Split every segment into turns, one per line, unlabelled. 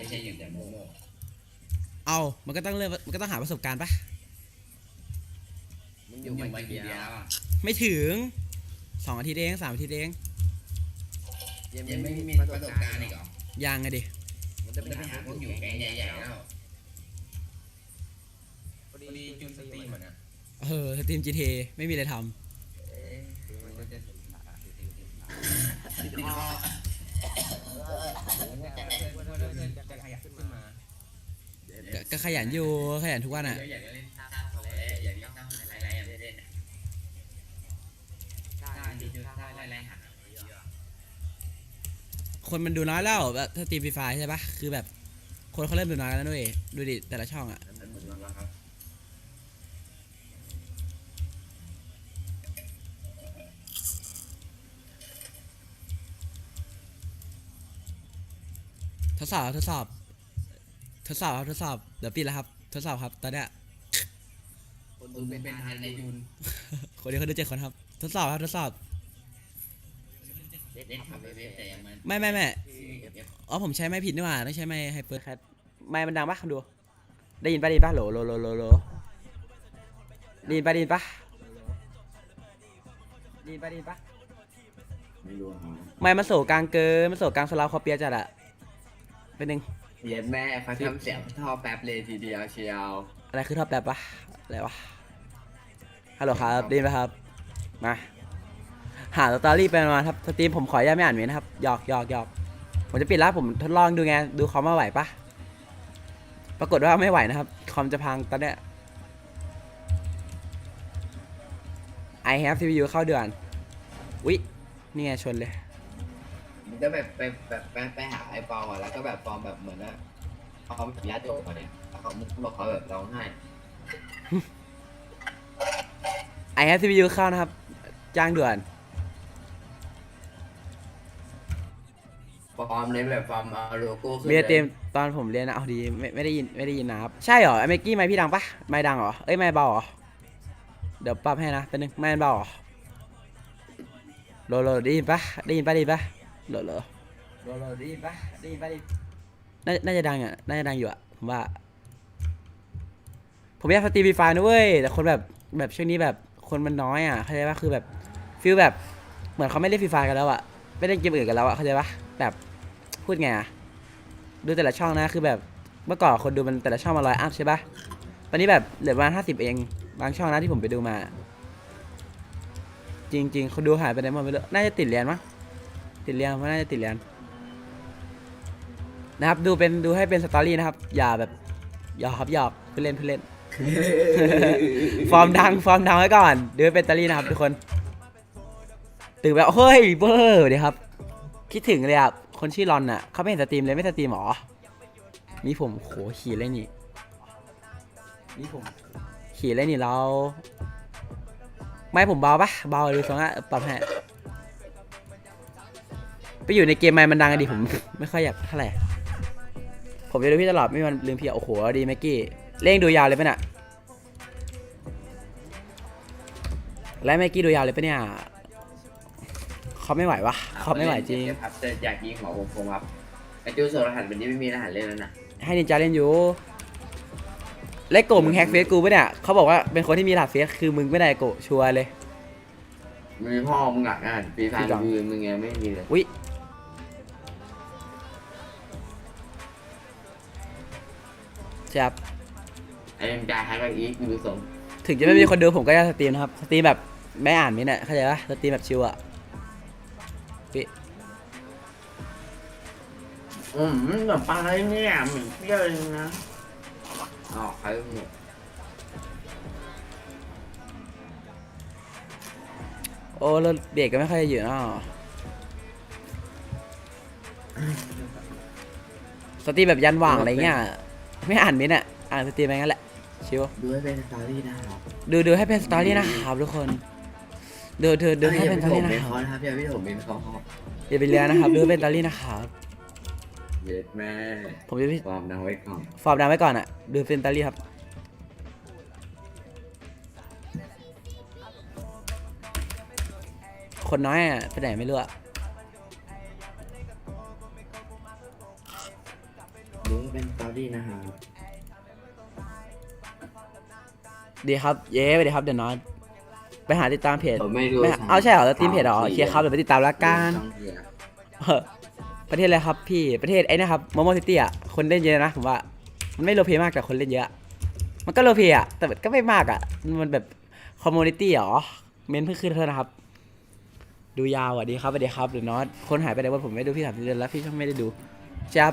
ช่ใช่อย่างแต่โมโม
เอามันก็ต้องเริ่มมันก็ต้องหาประสบการณ์ปะ
มึง
อ
อยู่ยู่
มา
มา
กี่
กี่
เดื
เดื
อ
อนน
แล้วอะ
ไม่ถึงสองอาทิตย์เองสามอาทิตย์เอง
ยัง
ยัง
ไม่
ไม่
มี
มี
ป
ประระ
ส
ส
บบกา
การร
ณ์
ณ์
อี
อี
ก
ก
เห
เห
ร
ร
อ
อ
ยังไงดิ
มันจะไป
จะไป
หา
หา
พ
พ
ว
ว
ก
ก
อ
อยู่ยู่
แก๊
แก๊
ง
ง
ใหญ่
ใหญ่
ๆ
ๆ
แล้
แล้วว
พอดีจุนสตรีมเหมือนนะ
เออสตรีม GTA ไม่มีอะไรท
มันก็จะ
ติดคอ
จะขยับขึ้นมา
ก็ก็ขยันอยู่ขยันทุกวันอะ
อยากเล่นท่าอะไรอยากเล่นท่าอะไรอะไรเล่นท่าดีดูท่าอะไรหา
คนมันดูน้อยแล้วแบบสตรีมฟรีไฟใช่ปะคือแบบ คนเขาเริ่มดูน้อยแล้วด้วยดูดิแต่ละช่องอะ สอบทดสอบทดสอบครับทดสอบเดี๋ยวปิดแล้วครับทดสอบครับ ตอนเนี้ย
คน
คุ
ดู
ณ
เป็
เป็นน
พั
พั
น
น
ใน
ใน
ยู
ยู
น
น
คนเดียวเขาดูเจ็ดคนครับ ทดสอบครับทดสอบ
เล่นขับเว็บแต่ยังมัน
ไม่ไม่ไม่
เอฟเอฟ
อ๋อผมใช้ไม้ผิดนี่หว่าต้องใช้ไม้ไฮเปอร์แคทไม้มันดังปะคำดู ได้ยินปะได้ยินปะโหลโหลโหลโหลโหลได้ยินปะได้ยินปะได้ยินปะได้ยินปะ
ไม่รู้ครับ
ไม้มันโศกลางเกินมันโศกลางสลาวคอเปียจัดอะเป็ นหนึ่ง
เย็นแม่เขาทำเสียงท่อแป๊บเลยทีเดียวเชียว
อะไรคือท็อปแบบปะอะไรวะฮัลโหลครับได้ยินปะครับ มา หาสตอรี่เป็นมาครับสตรีมผมขออนุญาตไม่อ่านเมนต์นะครับหยอกหยอกหยอกผมจะปิดแล้วผมทดลองดูไงดูคอมมาไหวปะปรากฏว่าไม่ไหวนะครับ คอมจะพังตอนเนี้ย I have CPU เข้าเดือนอุ๊ยนี่ไงชนเลย
มันก็แบบไปแบบไปไปหาไอ้ปอมอะแล้วก็แบบปอมแบบเหมือนว่าปอมผีญาติโตมาเนี่ยแล้วเขาบอกเขาแบบร้องไห้
I have CPU เข้านะครับ จ้างด่วน
ปอมเลยแบบปอมเอาโลโก้ขึ้น
เรียนเต็มตอนผมเรียนนะเอาดีไม่ไม่ได้ยินไม่ได้ยินนะครับใช่เหรอไอเมกกี้ไม่พี่ดังปะไม่ดังเหรอเอ้ยไม่เบาเหรอเดี๋ยวปรับให้นะเป็นหนึ่งไม่เบาเหรอโลโลได้ยินปะได้ยินปะได้ยินปะ โลโลโลโลได้ยินปะได้ยินปะได้ยินน่าน่าจะดังอะ น่าจะดังอยู่อะ ผมว่า ผมอยากสตรีมฟรีไฟนะเว้ย แต่คนแบบแบบช่วงนี้แบบคนมันน้อยอะ เข้าใจปะคือแบบฟิลแบบเหมือนเขาไม่เล่นฟรีไฟกันแล้วอะ ไม่เล่นเกมอื่นกันแล้วอะ เข้าใจปะแบบพูดไงอะ ดูแต่ละช่องนะ คือแบบเมื่อก่อนคนดูมันแต่ละช่องมาร้อยอัพใช่ปะตอนนี้แบบเหลือประมาณห้าสิบเอง บางช่องนะที่ผมไปดูมา จริง ๆ คนดูหายไปไหนหมดไม่รู้ น่าจะติดเรียนมั้ง ติดเรียนเพราะน่าจะติดเรียนนะครับ ดูเป็นดูให้เป็นสตอรี่นะครับ อย่าแบบหยอกครับหยอกเพื่อเล่นเพื่อเล่น ฟอร์มดังฟอร์มดังไว้ก่อนดูให้เป็นสตอรี่นะครับทุกคนตื่นแบบเฮ้ยเบอร์เดี๋ยวครับ คิดถึงเลยอะคนชื่อรอนอะเขาไม่เห็นสตรีมเลยไม่สตรีมหรอมีผมโหขี่เลยนี่มีผมขี่เลยนี่เรา ไม่ผมเบาปะเบาดูสองอะปรับให้ ไปอยู่ในเกมไมค์มันดังอะดิผม ไม่ค่อยอยากเท่าไหร่ผมจะดูพี่ตลอดไม่มีวันลืมพี่อะโอ้โหดีแม็กกี้เร่งดูยาวเลยปะเนี่ยแล้วแม็กกี้ดูยาวเลยปะเนี่ยเขาไม่ไหววะเขาไม่ไหวจริง
ครับจะอยากยิงหัวผมผมครับไอ้จูโซรหัสเป็นที่ไม่มีรหัสเล่นแล้วนะ
ให้นินจาเล่นอยู่เล็กโกะมึงแฮกเฟซกูปะเนี่ยเขาบอกว่าเป็นคนที่มีรหัสเฟซคือมึงไม่ได้โกะชัวร์เลย
มีพ่อมึงหลักงานปีพัน
พี่จัง
มือมึงไงไม่มีเลย
อุ๊ย จับ
ไอ้ยังจ่ายให้กับอีกดูสม
ถึงจะไม่มีคนดูผมก็จะสตรีมนะครับสตรีมแบบไม่อ่านมินท์อะเข้าใจปะสตรีมแบบชิวอะปิ
อืมขนมปังอะไรเนี่ยเหมือนเปรี้ยวเลยนะอ๋อใครหมด
โอ้รถเบรกก็ไม่ค่อยจะอยู่เนาะสตรีมแบบยันว่างอะไรเงี้ย ไม่อ่านมินท์อะอ่านสตรีมไปงั้นแหละชิว
ดูให้เป็นสตอรี่นะครับ
ดูดูให้เป็นสตอรี่นะครับทุกคนดูดูดูให้เป็นสตอรี่นะ
เป็น
ค
เขา
รับ
นะครับอย่าพี่ผมเป็นเขาครับ
อย่าไปเรือนะครับดูให้เป็นสตอรี่นะครับ
เย็ดแม่
ผมจะพี่
ฟอร์มดังไว้ก่อน
ฟอร์มดังไว้ก่อนอะดูเป็นสตอรี่ครับคนน้อยอะไปไหนไม่รู้อะ
ดีนะครับ
ดีครับ เย้สวัสดีครับเดี๋ยวนอนไปหาติดตามเพจ
ผมไม่รู้
ไม่เอาใช่เหรอแล้วทีมเพจเหรอโอเคครับเดี๋ยวไปติดตามละกัน
ช่องเกียร์
เออประเทศอะไรครับพี่ประเทศไอ้นะครับโมโมซิตี้อะคนเล่นเยอะนะผมว่า มันไม่โลเพมากแต่คนเล่นเยอะ มันก็โลเพอะแต่ก็ไม่มากอะ มันแบบคอมมูนิตี้เหรอเมนเพิ่งขึ้นเท่านะครับ ดูยาวอะดีครับสวัสดีครับเดี๋ยวนอตคนหายไปไหนวันผมไม่ดูพี่ถามเดือนแล้วพี่ช่องไม่ได้ดูจับ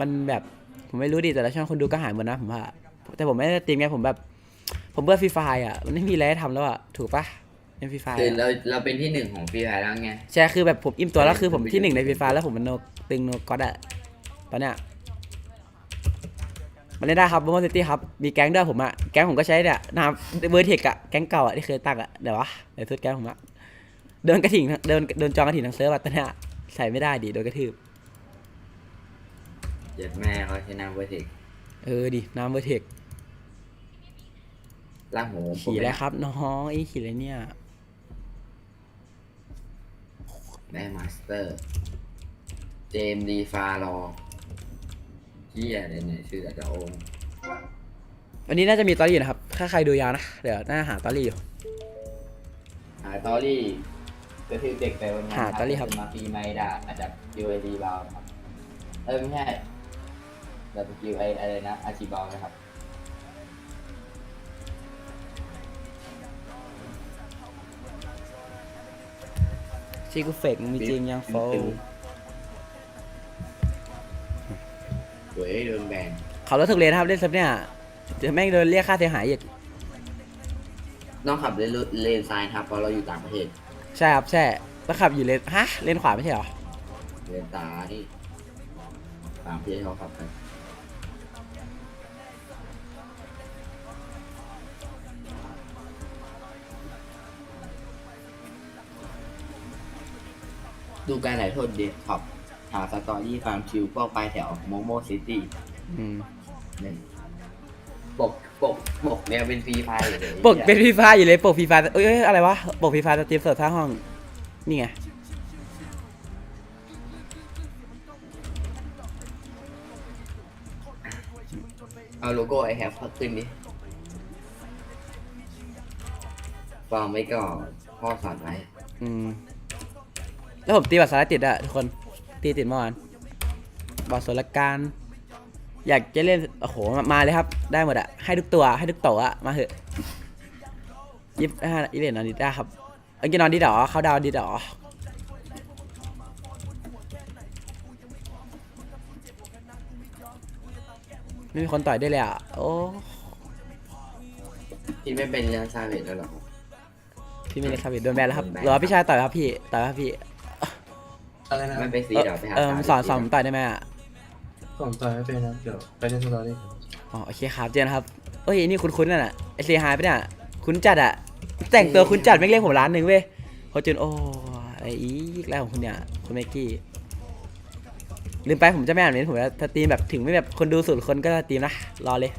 มันแบบ ผมไม่รู้ดิแต่ละช่องคนดูก็หายหมดนะผมว่าแต่ผมไม่ได้ตีมไงผมแบบ ผมเบื่อฟรีไฟอะมันไม่มีอะไรให้ทำแล้วอะถูกปะเล่นฟรีไฟ
คือเราเราเป็นที่หนึ่งของฟรีไฟแล้วไง
ใช่คือแบบผมอิ่มตัวแล้วคือผม
ผมไป
ที่หนึ่งใน
ดู
ฟรีไฟแล้วผมมันโนตึงโนก็อดอะตอนเนี้ยมันเล่นได้ครับบอมซิตี้ครับ มีแก๊งด้วยผมอะแก๊งผมก็ใช้เนี่ยนามเบอร์เทคอะแก๊งเก่าอะที่เคยตั้งอะเดี๋ยววะเดี๋ยวสุดแก๊งผมอะเดินกระถิ่งเดินเดินจองกระถิ่งทั้งเซิร์ฟอะตอนเนี้ยใส่ไม่ได้ดิโดนกระทืบ
เจ็ดแม่เขาชนะเวอร์ติก
เออดิน้ำเบอร์เทค
ล่างหู
ขี่แล้วครับน้องไอ้ขี่อะไรเนี่ย
ได้มาสเตอร์ เจมส์ดีฟารอเฮียอะไรเนี่ยชื่อแต่ละองค์
วันนี้น่าจะมีตอรี่นะครับ ถ้าใครดูยาวนะ เดี๋ยวน่าหาตอรี่อยู่
หาตอรี่กระทืบเด็กไปวันนั้น
หาตอรี่ครับ
มาปีไม่ได้อาจจะ UAD เบาครับ เออไม่ใช่ แต่เป็น Q ไออะไรนะอาชีเบานะครับ
ชิคุเฟกมีจริงยังโฟ
เว้ยโดนแบน
ขับรถถึกเลนนะครับเล่นซับเนี่ยเดี๋ยวแม่งโดนเรียกค่าเสียหายอีก
ต้องขับเลนเลนซ้ายครับเพราะเราอยู่ต่างประเทศ
ใช่ครับใช่แล้วขับอยู่เลนฮะเลนขวาไม่ใช่เหรอ
เลนซ้ายต่างประเทศเขาขับกัน ดูการไหลโทษเด็กขับหาสตอรี่ฟาร์มคิวก็ไปแถวโมโมซิตี้
อืม
หนึ่งปกปกปกเนี่ยเป็นฟรีไฟล์เลย
ปกเป็นฟรีไฟอยู่เลยปกฟรีไฟเอ้ยเอ้ยอะไรวะปกฟรีไฟสตรีมสดท่าห้อง นี่ไง
เอาโลโก้ไอแฮปขึ้นดิวางไว้ก่อนพ่อสอนไว้
อืม แล้วผมตีบัตรสารติดอะทุกคน ตีติดเมื่อวานบัตรสรการ อยากจะเล่น โอ้โหมามาเลยครับ ได้หมดอะให้ทุกตัว ให้ทุกโตะอะมาเถอะยิบห้าอีเลนนอนดิได้ครับเอังกินนอนดิดอเขาดาวดิดอไม่มีคนต่อยได้เลยอะโอ้
ที่ไม่เป็นเรื่องซาเวตแล้วหรอ
พี่ไม่ได้ครับพี่โดนแบนแล้วครับ
โดนแบน
หรือว่าพี่ชายต่อยครับพี่ ต่อยครับพี่
อะไรนะ
ไม่ไปซีเดี๋ยวไปหา
เออสอนสอนผมต่อยได้ไหมอะ
ผมต่อยไม่เป็นนะเดี๋ยวไปเล่นสตอรี่
อ๋อโอเคครับเจนครับเอ้ยนี่คุ้นๆน่ะไอเซฮายปะเนี่ยคุ้นจัดอะแต่งตัวคุ้นจัดไม่งเรียกผมร้านหนึ่งเว้ยพอจนโอ้ไออีกแล้วของคุณเนี่ยคุณเมกกี้ลืมไปผมจะไม่อ่านเมนต์ผมจะสตรีมแบบถึงไม่แบบคนดูสุดคนก็สตรีมนะรอเลย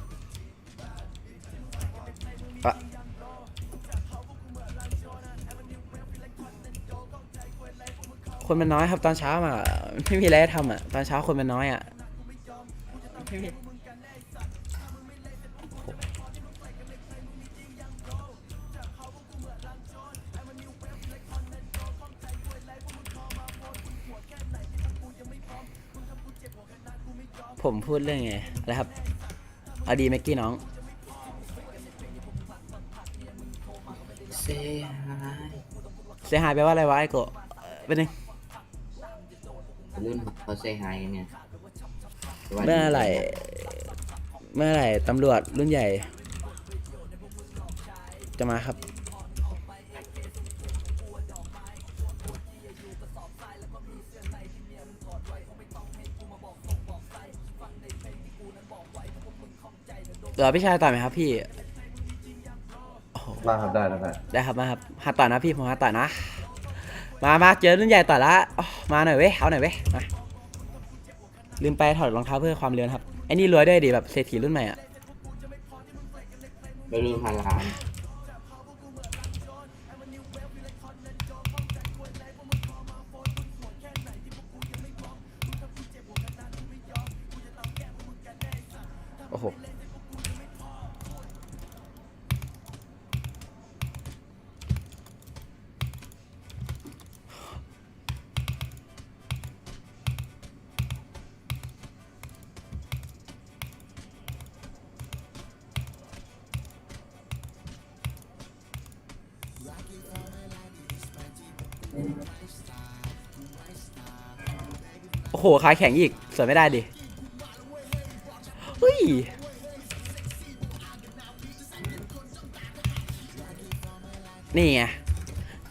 คนมันน้อยครับ ตอนเช้ามาไม่มีอะไรให้ทำอะตอนเช้าคนมันน้อยอะผมพูดเรื่องไงอะไรครับเอาดีแม็กกี้น้อง
เซฮาย
เสียหายไปลว่าอะไรวะไอโกะเอ่อเป็นหนึ่ง
รุ่นเขาเซฮายกันเนี่ย
เมื่อไหร่เมื่อไหร่ตำรวจรุ่นใหญ่ จะมาครับ เดี๋ยวพี่ชายต่อยไหมครับพี่
มาครับได้แล้วได้
ได้ครับมาครับหาต่อยนะพี่ผมหาต่อยนะ มามาเจอรุ่นใหญ่ต่อละมาหน่อยเว้ย เอาหน่อยเว้ย มา ลืมไปถอดรองเท้าเพื่อความเรือนครับ ไอ้นี่รวยด้วยดิแบบเศรษฐีรุ่นใหม่อะ
ไม่รู้พันล้าน
หขาแข็งอีกสวยไม่ได้ดิเฮ้ยนี่ไง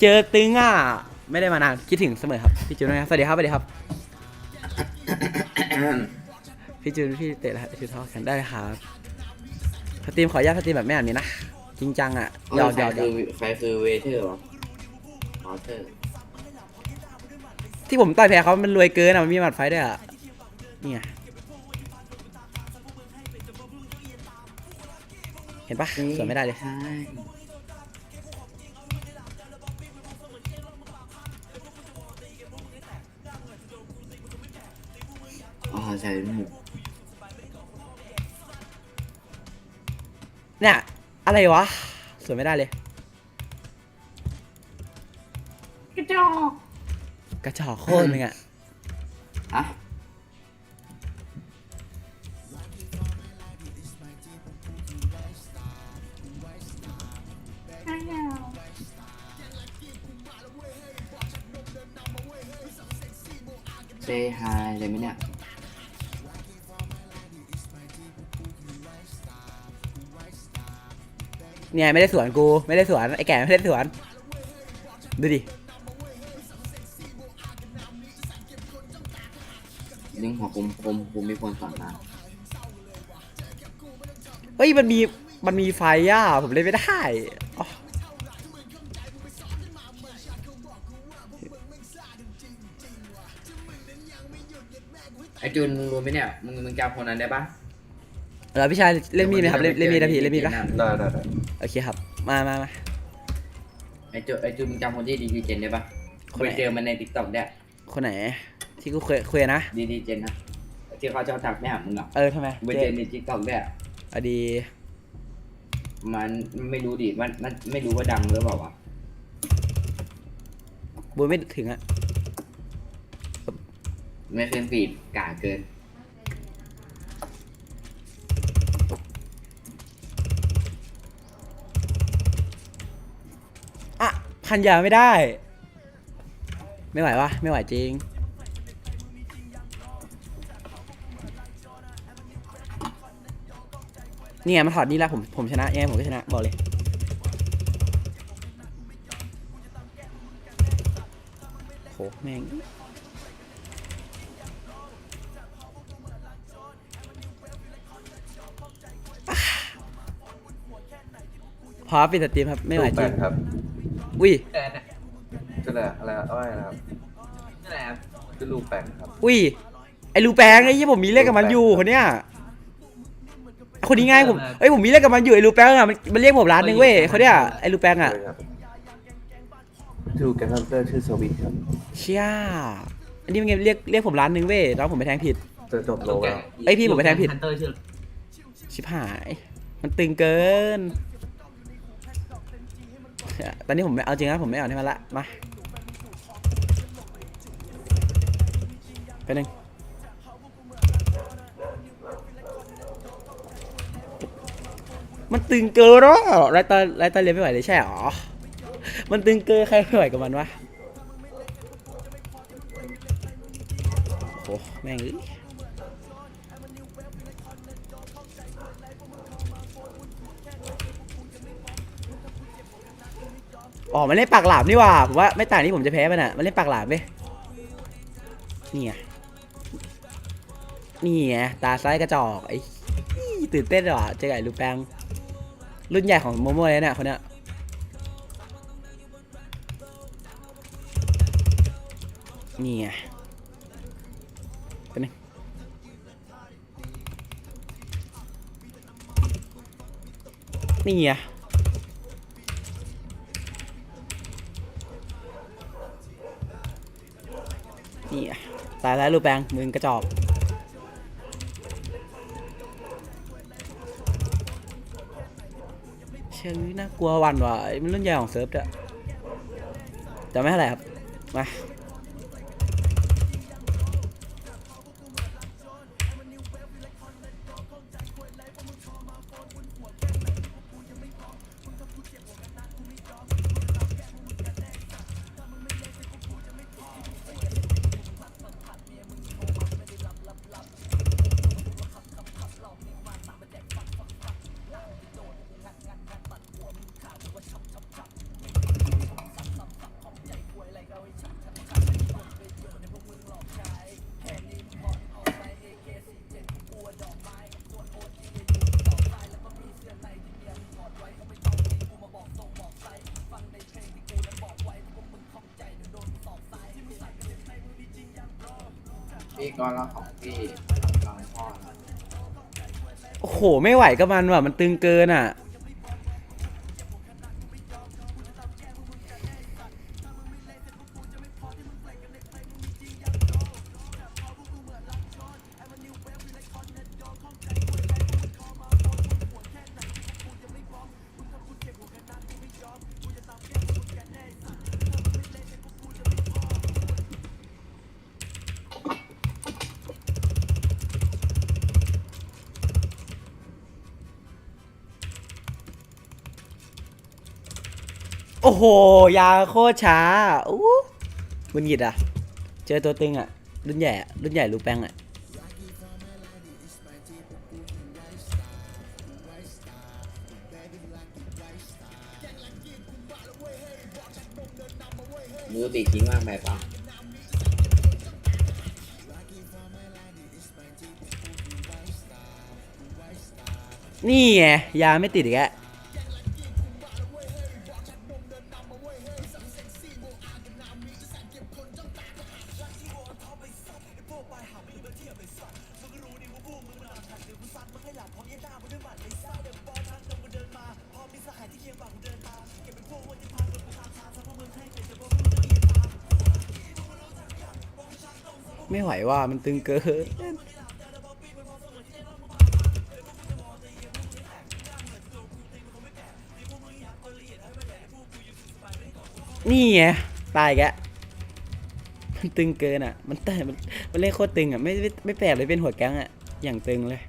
เจอตึงอะไม่ได้มานานคิดถึงเสมอครับพี่จูนนะครับสวัสดีครับสวัสดีครับ พี่จูนพี่เตะรหัสชูทอกันได้เลยครับสตรีมขออนุญาตสตรีมแบบไม่อ่านนี้นะจริงจังอะหยอกหยอกหย
ใคร
อก
คือใครคือเวเทอร์วะออเทอร์
ที่ผมต่อยแพ้เขามันรวยเกินอะมันมีหมัดไฟด้วยอะนี่ไงเห็นปะสวยไม่ได้เลย
ใช่อ๋อใช่หมู
เนี่ย อะไรวะ สวยไม่ได้เลย
กระจอก
กระจอกโคตรนึงอะ
อะเซฮายเลยไหมเนี่ย
เนี่ยไม่ได้สวนกู ไม่ได้สวนไอ้แก่ไม่ได้สวน ดูดิ
ยิงหัวคุมคุมคุมมีคนสอนมา
เฮ้ยมันมีมันมีไฟอะผมเล่นไม่ได้อ๋อ
ไอจูนมึงรู้ไหมเนี่ยมึงมึงจำคนนั้นได้ปะ
แล้วพี่ชายเล่นมีดไหมครับเล่นเล่นมีดนะพี่เล่นมีดปะ
ได้ได้ได้
โอเคครับ มามามา
ไอจูนไอจูนมึงจำคนที่ดีดีเจนได้ปะ
คนไหน
ไปเจอมันในติ๊กต็อกเนี่ย
คนไหนที่กูเคยคุยนะ
ดีดีเจนนะ ที่เขาชอบทักไม่หามึงอะ
เออทำไม
ไป
เจ
เจอในติ๊กต็อกเนี่ย
อดี
มันไม่รู้ดิมันมันไม่รู้ว่าดังหรือเปล่าวะ
บูไม่ถึงอะ
ไม่เคยฟีดกาเกิน
อะพันยาไม่ได้ ไม่ไหววะไม่ไหวจริง นี่ไงมาถอดนี่แล้วผมผมชนะยังไงผมก็ชนะบอกเลย โหแม่งพอปิดสตรีมครับ ไม่ไหวจริง
ครับ
อุ้ย
ชื่ออะไรอะไรอะไรนะครับ
นั่นแหละ
ชื่อลูกแปงครับ
อุ้ย ไอ้ลูแปงไอ้ยี่ผมมีเลขกับมันอยู่คนเนี้ย คนนี้ง่ายผมเอ้ยผมมีเลขกับมันอยู่ไอ้ลูแปงอะมันมันเรียกผมร้านหนึงเว้ยเขาเนี่ยไอ้ลูแปงอะ
ชื่อแกงฮันเตอร์ชื่อสวิตครับ
เชี่ยอันนี้มันเรียกเรียกผมร้านหนึงเว้ยแล้วผมไปแทงผิด
จะจบโลแล้ว
เอ้ยพี่ผมไปแทงผิด
ฮันเตอร์ชื่อ
ชิบหาย มันตึงเกิน ตอนนี้ผมไม่เอาจริงนะผมไม่เอาให้มันละมาไปหนึ่ง มันตึงเกินหรอไรตาไรตาเรียนไม่ไหวเลยใช่หรอ มันตึงเกินใครไม่ไหวกับมันวะโอ้แม่งอ้ยอ๋อมันเล่นปากหลาบนี่ว่าผมว่าไม่ต่างที่ผมจะแพ้มันอะมันเล่นปากหลาบเว้ยนี่ไงนี่ไงตาซ้ายกระจอกไอ้ตื่นเต้นเลยว่ะเจอไอ้ลูกแปง รุ่นใหญ่ของโมโม่เลยเนี่ยคนเนี้ยนี่ไงเป็นไงนี่ไงนี่ตายแล้วลูกแปงมึงกระจอก เชื่น่ากลัววันว่ะไอ้มันรุ่นใหญ่ของเซิร์ฟด้วยแต่ไม่เท่าไหร่ครับ มา
พี่ก็แล้วของพี่ลองพ่อ
โอ้โห ไม่ไหวกับมันว่ะ มันตึงเกินอะ โอ้โห ยาโคตรช้าอู้มุนหงิดอะ เจอตัวตึงอะ รุ่นใหญ่อะรุ่นใหญ่รูแป้งอะ
มือตีทิ้งมากไปเปล่า
นี่ไงยาไม่ติดอีกแล้ว ไม่ไหวว่ามันตึงเกินนี่ไงตายแกมันตึงเกินอะ มันแต่มันมันเล่นโคตรตึงอะไม่ไม่ไม่แปลกเลยเป็นหัวแก๊งอะอย่างตึงเลย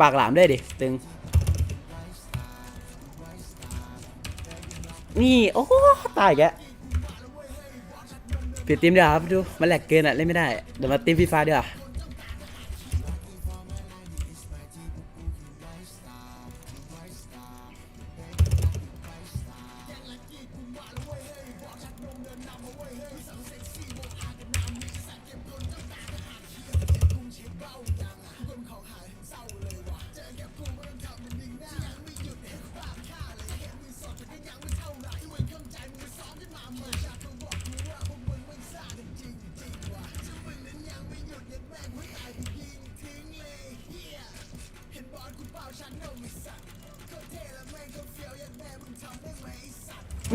ปากหลามด้วยดิตึง นี่ โอ้ตายแกเปลี่ยนทีมเดี๋ยวครับดูมันแหลกเกินอะเล่นไม่ได้เดี๋ยวมาทีมฟีฟ้าดีกว่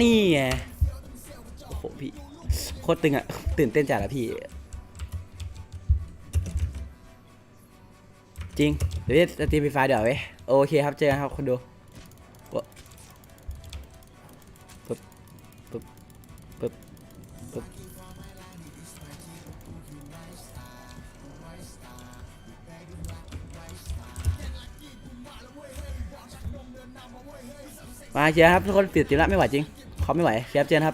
นี่ไงโอ้โหพี่โคตรตึงอะ ตื่นเต้นจัดอะพี่ จริง เดี๋ยวจะตีไฟฟ้าเดี๋ยวเว้ยโอเคครับ เจอกันครับคนดูปึ๊บปึ๊บปึ๊บปึ๊บมาเชียร์ครับ ทุกคนปิดตีมละไม่ไหวจริง เขาไม่ไหวเคียร์เจนครับ